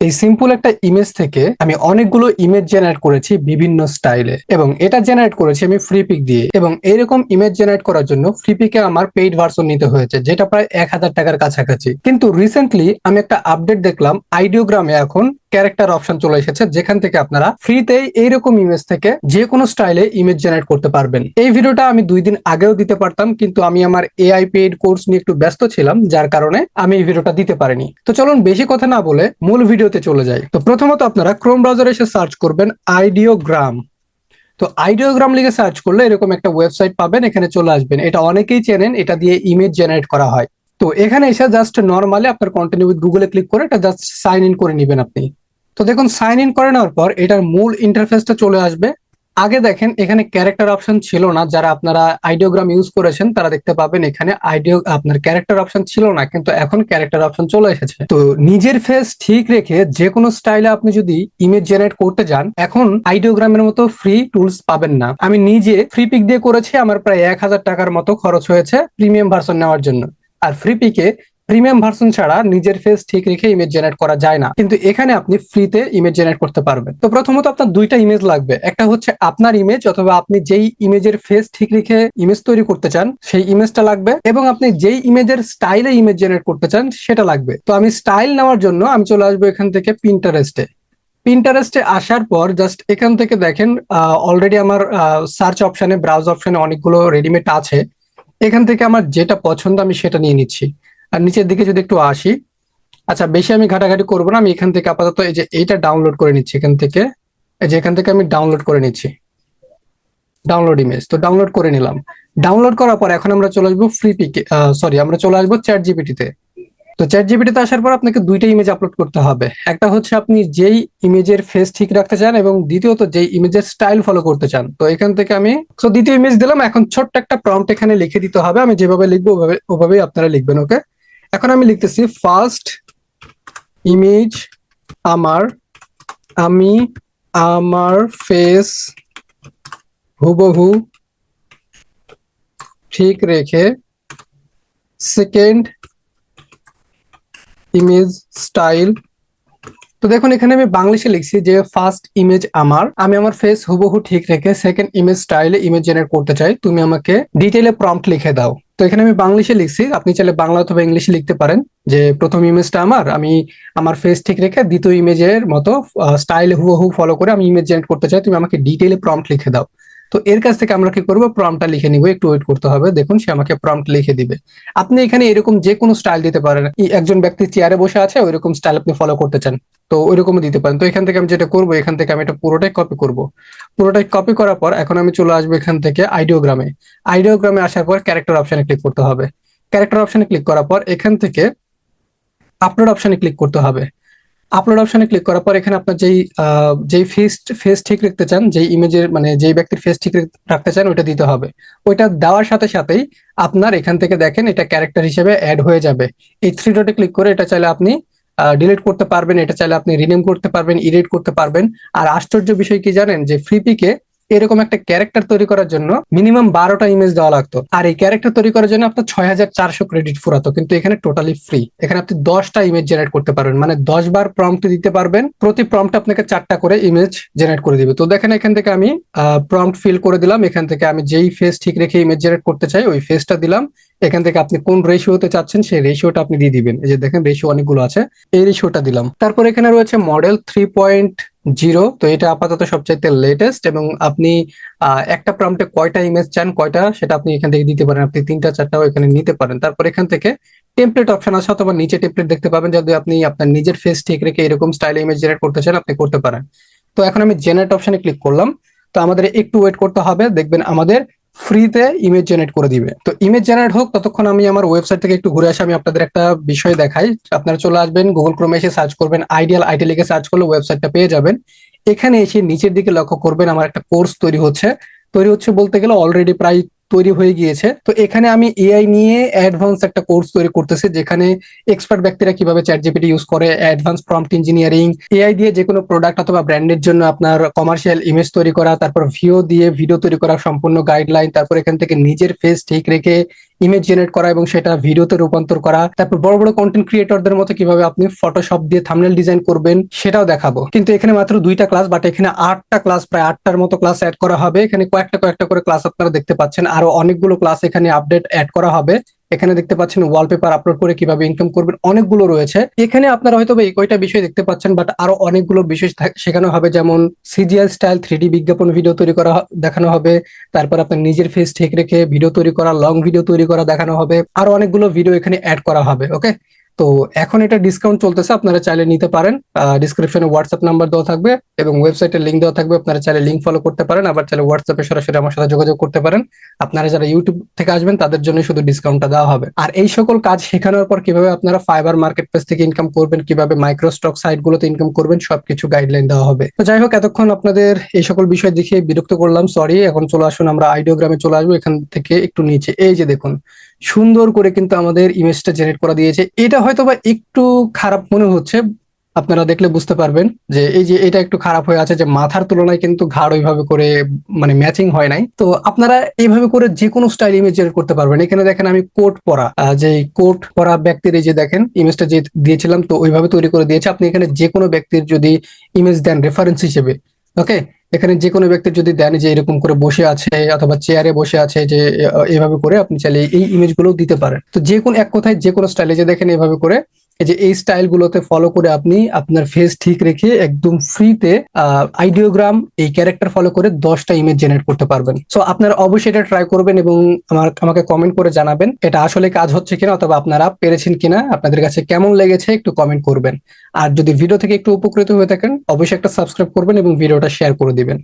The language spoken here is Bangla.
এই সিম্পল একটা ইমেজ থেকে আমি অনেকগুলো ইমেজ জেনারেট করেছি বিভিন্ন স্টাইলে এবং এটা জেনারেট করেছি আমি ফ্রি পিক দিয়ে। এবং এরকম ইমেজ জেনারেট করার জন্য ফ্রি পিকে আমার পেইড ভার্সন নিতে হয়েছে, যেটা প্রায় এক হাজার টাকার কাছাকাছি। কিন্তু রিসেন্টলি আমি একটা আপডেট দেখলাম আইডিওগ্রামে এখন ক্যারেক্টার অপশন চলে এসেছে, যেখান থেকে আপনারা ফ্রিতে এইরকম ইমেজ থেকে যে কোনো স্টাইলে ইমেজ জেনারেট করতে পারবেন। এই ভিডিওটা আমি দুই দিন আগেও দিতে পারতাম, কিন্তু আমি আমার এআই পেইড কোর্স নিয়ে একটু ব্যস্ত ছিলাম, যার কারণে আমি এই ভিডিওটা দিতে পারিনি। তো চলুন বেশি কথা না বলে মূল ভিডিওতে চলে যাই। তো প্রথমত আপনারা ক্রোম ব্রাউজারে এসে সার্চ করবেন আইডিওগ্রাম তো আইডিওগ্রাম লিখে সার্চ করলে এরকম একটা ওয়েবসাইট পাবেন, এখানে চলে আসবেন। এটা অনেকেই চেনেন, এটা দিয়ে ইমেজ জেনারেট করা হয়। তো এখানে এসে জাস্ট নর্মালি আপনার কন্টিনিউ উইথ গুগলে ক্লিক করে এটা জাস্ট সাইন ইন করে নেবেন আপনি। তো দেখুন সাইন ইন করে নেওয়ার পর এটার মূল ইন্টারফেসটা চলে আসবে। আগে দেখেন, এখানে ক্যারেক্টার অপশন ছিল না, যারা আপনারা আইডিওগ্রাম ইউজ করেছেন, তারা দেখতে পাবেন এখানে আইডিও আপনার ক্যারেক্টার অপশন ছিল না, কিন্তু এখন ক্যারেক্টার অপশন চলে এসেছে। তো নিজের ফেস ঠিক রেখে যে কোনো স্টাইলে আপনি যদি ইমেজ জেনারেট করতে যান, এখন আইডিওগ্রামের মতো ফ্রি টুলস পাবেন না। আমি নিজে ফ্রি পিক দিয়ে করেছি, আমার প্রায় এক হাজার টাকার মতো খরচ হয়েছে প্রিমিয়াম ভার্সন নেওয়ার জন্য। আর ফ্রি পিকে প্রিমিয়াম ভার্সন ছাড়া নিজের ফেস ঠিক রেখে ইমেজ জেনারেট করা যায় না। কিন্তু এখানে আপনি ফ্রিতে ইমেজ জেনারেট করতে পারবেন। তো প্রথমত আপনার দুইটা ইমেজ লাগবে। একটা হচ্ছে আপনার ইমেজ অথবা আপনি যেই ইমেজের ফেস ঠিক রেখে ইমেজ তৈরি করতে চান, সেই ইমেজটা লাগবে এবং আপনি যেই ইমেজের স্টাইলে ইমেজ জেনারেট করতে চান, সেটা লাগবে। তো আমি স্টাইল নেওয়ার জন্য আমি চলে আসব এখান থেকে পিন্টারেস্টে পিন্টারেস্টে আসার পর জাস্ট এখান থেকে দেখেন অলরেডি আমার সার্চ অপশানে ব্রাউজ অপশনে অনেকগুলো রেডিমেড আছে। এখান থেকে আমার যেটা পছন্দ আমি সেটা নিয়ে নিচ্ছি। আর নিচের দিকে যদি একটু আসি আচ্ছা বেশি আমি ঘাটাঘাটি করব না, আমি এখান থেকে আপাতত এই যে এইটা ডাউনলোড করে নিচ্ছি এখান থেকে। এই যে এখান থেকে আমি ডাউনলোড করে নিচ্ছি। ডাউনলোড ইমেজ তো ডাউনলোড করে নিলাম। ডাউনলোড করার পর এখন আমরা চলে আসব ফ্রি পিকে সরি আমরা চলে আসব চ্যাট জিপিটিতে তো চ্যাট জিপিটিতে আসার পর আপনাকে দুইটা ইমেজ আপলোড করতে হবে। একটা হচ্ছে আপনি যেই ইমেজের ফেস ঠিক রাখতে চান এবং দ্বিতীয়ত যেই ইমেজের স্টাইল ফলো করতে চান। তো এখান থেকে আমি তো দ্বিতীয় ইমেজ দিলাম, এখন ছোট্ট একটা প্রম্পট এখানে লিখে দিতে হবে। আমি যেভাবে লিখব ওভাবে, ওভাবেই আপনারা লিখবেন ওকে এখন আমি লিখতেছি ফার্স্ট ইমেজ আমার, আমি আমার ফেস হুবহু ঠিক রেখে সেকেন্ড ইমেজ স্টাইল তো দেখুন, এখানে আমি বাংলিশে লিখছি যে ফার্স্ট ইমেজ আমার, আমি আমার ফেস হুবহু ঠিক রেখে সেকেন্ড ইমেজ স্টাইলে ইমেজ জেনারেট করতে চাই। তুমি আমাকে ডিটেলে প্রম্পট লিখে দাও। তো এখানে আমি বাংলিশে লিখছি। আপনি চাইলে বাংলা অথবা ইংলিশে লিখতে পারেন। যে প্রথম ইমেজটা আমার, আমি আমার ফেস ঠিক রেখে দ্বিতীয় ইমেজের মতো স্টাইল হুবহু ফলো করে আমি ইমেজ জেনারেট করতে চাই। তুমি আমাকে ডিটেইলে প্রম্পট লিখে দাও। তো এর কাছ থেকে আমরা কি করব? প্রম্পটটা লিখে নিব। একটু ওয়েট করতে হবে। দেখুন, সে আমাকে প্রম্পট লিখে দিবে। আপনি এখানে এরকম যে কোনো স্টাইল দিতে পারেন। একজন ব্যক্তি চেয়ারে বসে আছে, ওইরকম স্টাইল আপনি ফলো করতে চান। তো ওইরকমও দিতে পারেন। তো এখান থেকে আমি যেটা করব, এখান থেকে আমি এটা পুরোটাই কপি করব। পুরোটাই কপি করার পর এখন আমি চলে আসব এখান থেকে আইডিওগ্রামে আইডিওগ্রামে আসার পর ক্যারেক্টার অপশনে ক্লিক করতে হবে। ক্যারেক্টার অপশনে ক্লিক করার পর এখান থেকে আপলোড অপশনে ক্লিক করতে হবে। আপলোড অপশনে ক্লিক করার পর এখানে আপনার যেই যেই ফেস ফেস ঠিক রাখতে চান, যেই ইমেজের মানে যেই ব্যক্তির ফেস ঠিক রাখতে চান, ওইটা দিতে হবে। ওইটা দেওয়ার সাথে সাথেই আপনার এখান থেকে দেখেন এটা ক্যারেক্টার হিসেবে অ্যাড হয়ে যাবে। এই থ্রি ডটে ক্লিক করে এটা চাইলে আপনি ডিলিট করতে পারবেন, এটা চাইলে আপনি রিনেম করতে পারবেন ইডিট করতে পারবেন। আর আশ্চর্য বিষয় কি জানেন? যে ফ্রিপিকে এরকম একটা ক্যারেক্টার তৈরি করার জন্য মিনিমাম বারোটা ইমেজ দেওয়া লাগতো। আর এই ক্যারেক্টার তৈরি করার জন্য আপনার ছয় হাজার চারশো ক্রেডিট ফুরাতো, কিন্তু এখানে টোটালি ফ্রি এখানে আপনি দশটা ইমেজ জেনারেট করতে পারবেন মানে দশ বার প্রম্পট দিতে পারবেন, প্রতি প্রম্পট আপনাকে চারটা করে ইমেজ জেনারেট করে দিবে। তো দেখেন এখান থেকে আমি প্রম্পট ফিল করে দিলাম। এখান থেকে আমি যেই ফেস ঠিক রেখে ইমেজ জেনারেট করতে চাই, ওই ফেসটা দিলাম। এখান থেকে আপনি কোন রেশিওতে চাচ্ছেন সেই রেশিওটা আপনি দিয়ে দিবেন। এই যে দেখেন রেশিও অনেকগুলো আছে, এই রেশিওটা দিলাম। তারপর এখানে রয়েছে মডেল থ্রি পয়েন্ট জিরো তো এটা আপাতত সবচাইতে লেটেস্ট এবং আপনি একটা প্রম্পটে কয়টা ইমেজ চান, কয়টা, সেটা আপনি এখান থেকে দিতে পারেন। আপনি তিনটা, চারটাও এখানে নিতে পারেন। তারপর এখান থেকে টেমপ্লেট অপশন আছে অথবা নিচে টেমপ্লেট দেখতে পাবেন যদি আপনি আপনার নিজের ফেস ঠিক রেখে এরকম স্টাইলে ইমেজ জেনারেট করতে চান, আপনি করতে পারেন। তো এখন আমি জেনারেট অপশনে ক্লিক করলাম। তো আমাদের একটু ওয়েট করতে হবে, দেখবেন আমাদের ফ্রিতে ইমেজ জেনারেট করে দিবে। তো ইমেজ জেনারেট হোক, ততক্ষণ আমি আমার ওয়েবসাইট থেকে একটু ঘুরে আসি, আমি আপনাদের একটা বিষয় দেখাই। আপনারা চলে আসবেন গুগল ক্রোমে এসে সার্চ করবেন আইডিয়াল আইটি লিখে সার্চ করলে ওয়েবসাইটটা পেয়ে যাবেন। এখানে এসে নিচের দিকে লক্ষ্য করবেন, আমার একটা কোর্স তৈরি হচ্ছে। তৈরি হচ্ছে বলতে গেলে অলরেডি প্রায় তৈরি হয়ে গিয়েছে। তো এখানে আমি এআই নিয়ে অ্যাডভান্স একটা কোর্স তৈরি করতেছি, যেখানে এক্সপার্ট ব্যক্তিরা কীভাবে চ্যাট জিপিটি ইউজ করে অ্যাডভান্স প্রম্পট ইঞ্জিনিয়ারিং এআই দিয়ে যে কোনো প্রোডাক্ট অথবা ব্র্যান্ডের জন্য আপনার কমার্শিয়াল ইমেজ তৈরি করা, তারপর ভিও দিয়ে ভিডিও তৈরি করা, সম্পূর্ণ গাইডলাইন তারপর এখান থেকে নিজের ফেস ঠিক রেখে ইমেজ জেনারেট করা এবং সেটা ভিডিওতে রূপান্তর করা, তারপর বড় বড় কন্টেন্ট ক্রিয়েটরদের মতো কীভাবে আপনি ফটোশপ দিয়ে থামনেল ডিজাইন করবেন সেটাও দেখাবো। কিন্তু এখানে মাত্র দুইটা ক্লাস বাট এখানে আটটা ক্লাস প্রায় আটটার মতো ক্লাস অ্যাড করা হবে। এখানে কয়েকটা কয়েকটা করে ক্লাস আপনারা দেখতে পাচ্ছেন। আরও অনেকগুলো ক্লাস এখানে আপডেট অ্যাড করা হবে। এখানে দেখতে পাচ্ছেন ওয়ালপেপার আপলোড করে কীভাবে ইনকাম করবেন, অনেকগুলো রয়েছে। এখানে আপনারা হয়তো এই কয়টা বিষয় দেখতে পাচ্ছেন বাট আরও অনেকগুলো বিষয় শেখানো হবে, যেমন সিজিএল স্টাইল থ্রি বিজ্ঞাপন ভিডিও তৈরি করা দেখানো হবে, তারপর আপনার নিজের ফেস ঠিক রেখে ভিডিও তৈরি করা লং ভিডিও তৈরি করা দেখানো হবে, আরও অনেকগুলো ভিডিও এখানে অ্যাড করা হবে ওকে তো এখন এটা ডিসকাউন্ট চলতেছে, আপনারা চাইলে নিতে পারেন। ডিসক্রিপশনে হোয়াটসঅ্যাপ নাম্বার দেওয়া থাকবে এবং ওয়েবসাইটের লিঙ্ক দেওয়া থাকবে, আপনারা চাইলে লিঙ্ক ফলো করতে পারেন, আবার চাইলে হোয়াটসঅ্যাপে সরাসরি আমার সাথে যোগাযোগ করতে পারেন। আপনারা যারা ইউটিউব থেকে আসবেন, তাদের জন্য শুধু ডিসকাউন্টটা দেওয়া হবে। আর এই সকল কাজ শেখানোর পর কীভাবে আপনারা ফাইবার মার্কেট প্লেস থেকে ইনকাম করবেন, কীভাবে মাইক্রোস্টক সাইট গুলোতে ইনকাম করবেন, সবকিছু গাইডলাইন দেওয়া হবে। তো যাই হোক, এতক্ষণ আপনাদের এই সকল বিষয় দেখে বিরক্ত করলাম সরি এখন চলে আসুন, আমরা আইডিওগ্রামে চলে আসব, এখান থেকে একটু নিচে। এই যে দেখুন সুন্দর করে কিন্তু আমাদের ইমেজটা জেনারেট করা দিয়েছে। এটা হয়তো বা একটু খারাপ মনে হচ্ছে, আপনারা দেখলে বুঝতে পারবেন যে এই যে এটা একটু খারাপ হয়ে আছে যে মাথার তুলনায় কিন্তু ঘাড় ওইভাবে করে মানে ম্যাচিং হয় নাই। তো আপনারা এইভাবে করে যে কোনো স্টাইল ইমেজ জেনারেট করতে পারবেন। এখানে দেখেন আমি কোট পরা যে কোট পরা ব্যক্তির এই যে দেখেন ইমেজটা যে দিয়েছিলাম, তো ওইভাবে তৈরি করে দিয়েছে। আপনি এখানে যে কোনো ব্যক্তির যদি ইমেজ দেন রেফারেন্স হিসেবে ওকে এখানে যে কোনো ব্যক্তি যদি দেন যে এরকম করে বসে আছে অথবা চেয়ারে বসে আছে যে এভাবে করে আপনি চাইলে এই ইমেজগুলো দিতে পারেন। তো যে কোনো এক কথায় যে কোনো স্টাইলে যে দেখেন এভাবে করে এই যে এই স্টাইল গুলোতে ফলো করে আপনি আপনার ফেস ঠিক রেখে একদম ফ্রিতে আইডিওগ্রাম এই ক্যারেক্টার ফলো করে দশটা ইমেজ জেনারেট করতে পারবেন। সো আপনারা অবশ্যই এটা ট্রাই করবেন এবং আমার, আমাকে কমেন্ট করে জানাবেন এটা আসলে কাজ হচ্ছে কিনা অথবা আপনারা পেরেছেন কিনা, আপনাদের কাছে কেমন লেগেছে একটু কমেন্ট করবেন। আর যদি ভিডিও থেকে একটু উপকৃত হয়ে থাকেন, অবশ্যই একটা সাবস্ক্রাইব করবেন এবং ভিডিওটা শেয়ার করে দিবেন।